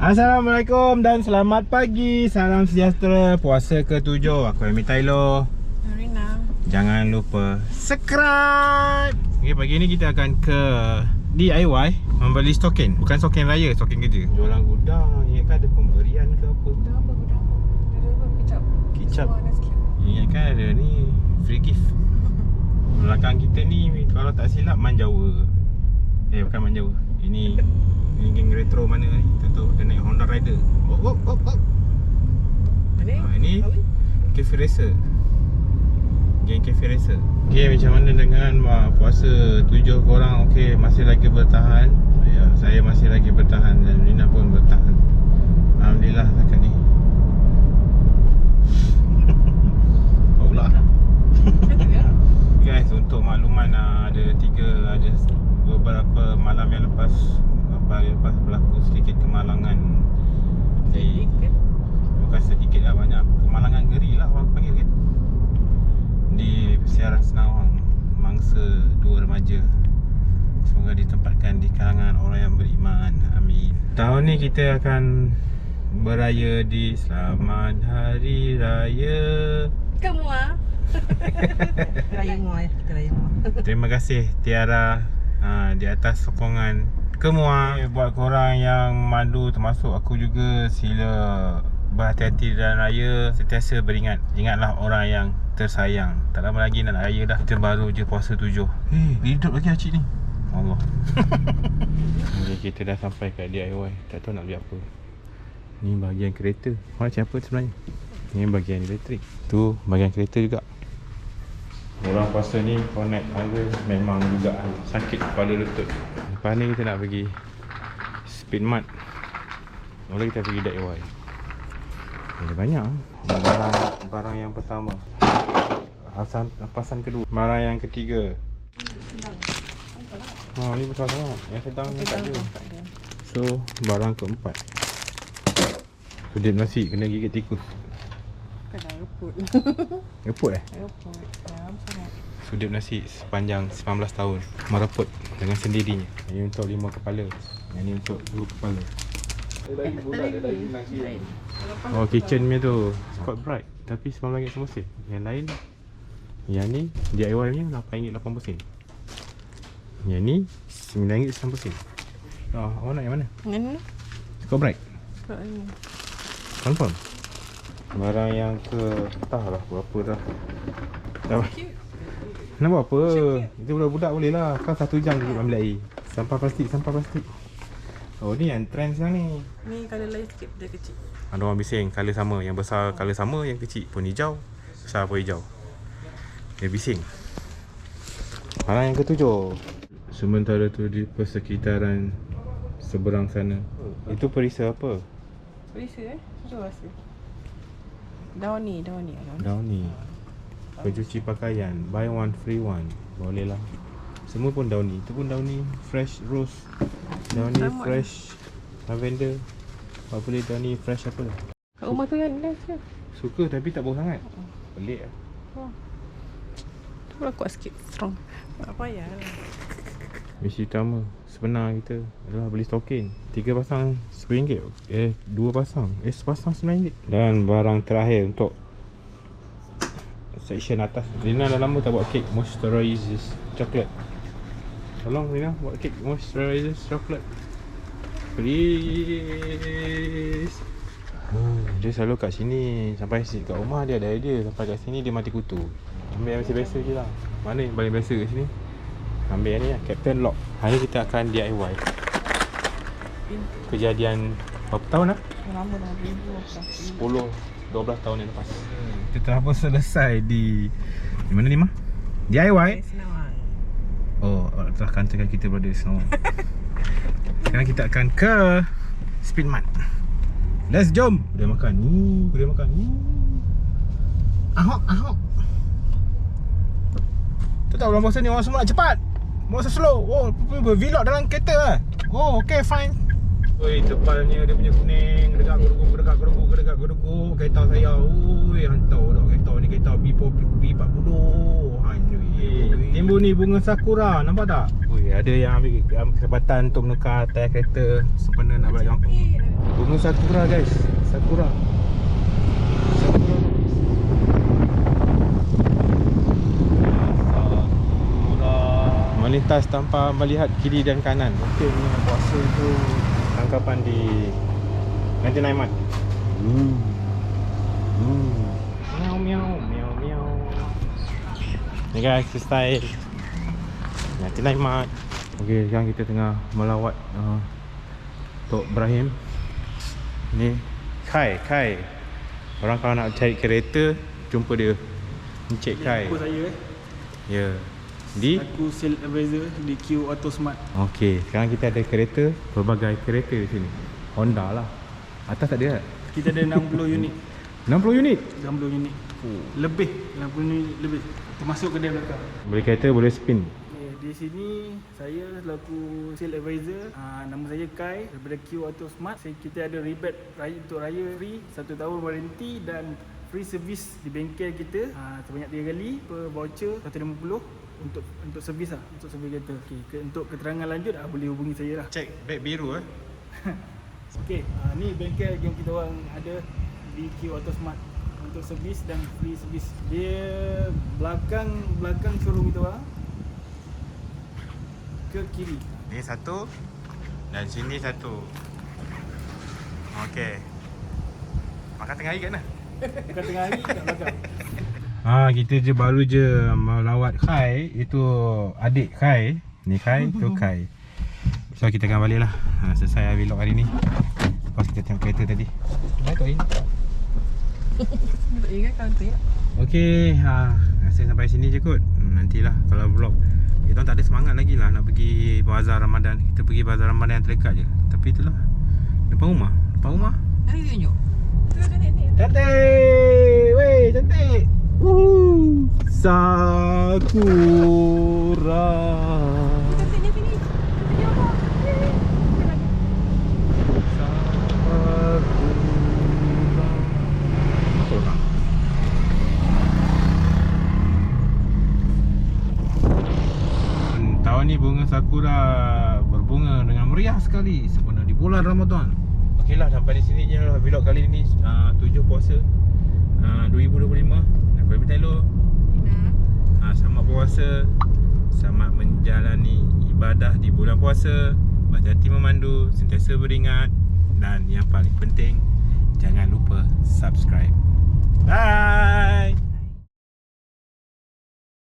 Assalamualaikum dan selamat pagi. Salam sejahtera. Puasa ke-7 Aku Amy Tylo Marina. Jangan lupa subscribe. Okay, Pagi ni kita akan ke DIY Membeli stokin. Bukan stokin raya Stokin kerja. Jualan gudang. Ingat kan ada pemberian ke apa? Dah apa? Dah ada apa? Kicap. Kicap. Ada. Ingat kan ada ni Free gift. Belakang kita ni Kalau tak silap Man Jawa Eh bukan Man Jawa Ini Ini geng retro mana ni? Tentu dia naik Honda Rider. Oh oh oh oh. Ini? Ha, ini? Cafe Racer. Geng Cafe Racer. Okay macam mana dengan uh, puasa tujuh korang Okay masih lagi bertahan. Ya, Saya masih lagi bertahan Dan Lina pun bertahan Alhamdulillah setakat ni Oh pula Guys untuk makluman uh, Ada tiga Ada beberapa malam yang lepas Beberapa hari lepas berlaku sedikit kemalangan. Di Sedikit. Bukan sedikit lah banyak. Kemalangan geri lah orang panggil kan? Di persiaran Senawang Mangsa dua remaja. Semoga ditempatkan di kalangan orang yang beriman. Amin. Tahun ni kita akan Beraya di Selamat Hari Raya. Kamu ah. Raya Muar ya, kita raya Muar. Terima kasih Tiara uh, Di atas sokongan Kemua Buat korang yang mandu termasuk aku juga. Sila berhati-hati dalam raya Sentiasa beringat. Ingatlah orang yang tersayang. Tak lama lagi nak raya dah. Kita baru je puasa tujuh. Hei, hidup lagi acik ni. Allah. Okay, Kita dah sampai kat DIY Tak tahu nak beli apa. Ni bahagian kereta. Macam apa sebenarnya? Ni bahagian elektrik. Tu bahagian kereta juga. Orang puasa ni naik tangga memang juga sakit kepala lutut. Lepas ni kita nak pergi Speed Mart. Boleh kita pergi DIY. Ada banyak ah. barang barang yang pertama. Pasan pasan kedua. Barang yang ketiga. Oh, ni besar sangat. Yang sedang ni tak ada. So, barang keempat. Sudip nasi kena gigit tikus. Kena reput. Reput eh? Reput. Dalam sangat. Sudip nasi sepanjang 19 tahun Mereput dengan sendirinya Ini untuk lima kepala Yang ini untuk dua kepala Oh kitchen punya tu Scott Bright Tapi RM9 semusim Yang lain Yang ni DIY punya RM8.80 sen Yang ni RM9.90 sen Oh, awak nak yang mana? Ini. Scott Bright Kau ini. Confirm Barang yang ke Entahlah berapa dah. Dah Nak buat apa? Itu budak-budak boleh lah. Kau satu jam duduk ambil air. Sampah plastik, sampah plastik. Oh ni yang trend sekarang ni. Ni kalau lain sikit dia kecil. Ada orang bising Color sama. Yang besar color sama Yang kecil pun hijau. Besar pun hijau. Dia bising Barang yang ketujuh. Sementara tu di persekitaran Seberang sana. Itu perisa apa? Perisa eh? Sudah rasa. Daun ni, daun ni. Daun ni. Ni. Pencuci pakaian. Buy one free one. Boleh lah. Semua pun daun ni. Itu pun daun ni. Fresh rose. Daun ni fresh Lavender. Apa boleh daun ni? Fresh apa? Kat rumah tu kan nice ke? Suka tapi tak bau sangat. Pelik lah. Tu pula kuat sikit. Strong. Tak payah lah. Misi utama Sebenar kita Adalah beli stokin. Tiga pasang RM10 Eh Dua pasang. Eh sepasang RM9 Dan barang terakhir untuk Section atas. Lina dah lama tak buat kek Moisturizes Chocolate Tolong Lina buat kek Moisturizes Chocolate Please. Hmm, dia selalu kat sini. Sampai si- kat rumah dia ada idea. Sampai kat sini dia mati kutu. Ambil yang biasa-biasa je lah. Mana yang paling biasa kat sini Ambil yang ni lah Captain Lock Hari ni kita akan DIY. Kejadian Berapa tahun lah? Lama dah. Dua belas. 10 12 tahun yang lepas Kita telah pun selesai di Di mana ni mah? DIY Senawang. Oh telah kantorkan kita berada di Senawang Sekarang kita akan ke Speed Mart Let's jom Boleh makan Ooh, Boleh makan Ooh. Ahok Ahok Tu tak bulan puasa ni orang semua nak cepat Bawa slow. Oh bervlog dalam kereta lah Oh okay fine. Oi tepalnya dia punya kuning. Gedegak gedeguk gedegak gedeguk gedegak gedeguk Kereta saya Ui hantar dah kereta ni. Kereta B40 B40 Anjui Timbul ni bunga sakura Nampak tak? Ui ada yang ambil, ambil kesempatan Untuk menukar tayar kereta. Sempena nak balik kampung. Bunga sakura guys. Sakura. Sakura. Melintas tanpa melihat kiri dan kanan. Mungkin puasa tu tangkapan di 99 Mat. Hmm. Hmm. Miau miau miau miau. Ni guys, tu style. 99 Mat. Okey, sekarang kita tengah melawat uh, Tok Ibrahim. Ni Kai, Kai. Orang kalau nak cari kereta, jumpa dia. Encik Kai. Aku saya eh. Ya. Di Aku sales advisor di Q Auto Smart. Okey, sekarang kita ada kereta, pelbagai kereta di sini. Honda lah. Atas tak ada tak? Kita ada 60 unit. 60 unit. 60 unit. Lebih 60 unit lebih. Termasuk kedai belakang. Boleh kereta, boleh spin. Di sini saya selaku sales advisor. Ah, nama saya Kai daripada Q Auto Smart. Saya, kita ada rebate raya untuk raya free 1 tahun warranty dan free service di bengkel kita ah, sebanyak 3 kali per voucher 150 untuk untuk servis lah untuk servis kereta. Okey, ke, untuk keterangan lanjut ah, boleh hubungi saya lah. Cek beg biru eh. Okey, uh, ni bengkel yang kita orang ada di Q Auto Smart untuk servis dan free servis. Dia belakang belakang showroom kita orang ke kiri. Ni satu dan sini satu. Okey. Makan tengah hari kat mana? Bukan tengah hari kat belakang. Ha, kita je baru je melawat Kai Itu adik Kai Ni Kai, tu Kai So kita akan balik lah. Ha, Selesai vlog hari ni. Lepas kita tengok kereta tadi. Baik Tok In Tak ingat kawan tu ya. Okay, ha, rasa sampai sini je kot. Hmm, Nantilah kalau vlog. Kita orang tak ada semangat lagi lah nak pergi bazar Ramadan. Kita pergi bazar Ramadan yang terdekat je. Tapi itulah. Depan rumah. Depan rumah. Nanti tunjuk. Tu ada nenek. Cantik Sakura Hmm, Tahun ni bunga sakura berbunga dengan meriah sekali sempena di bulan Ramadan. Okeylah sampai di sini je lah vlog kali ni uh, 7 puasa uh, 2025. Aku minta elok. Ha, selamat puasa. Selamat menjalani ibadah di bulan puasa. Berhati-hati memandu Sentiasa beringat. Dan yang paling penting Jangan lupa subscribe. Bye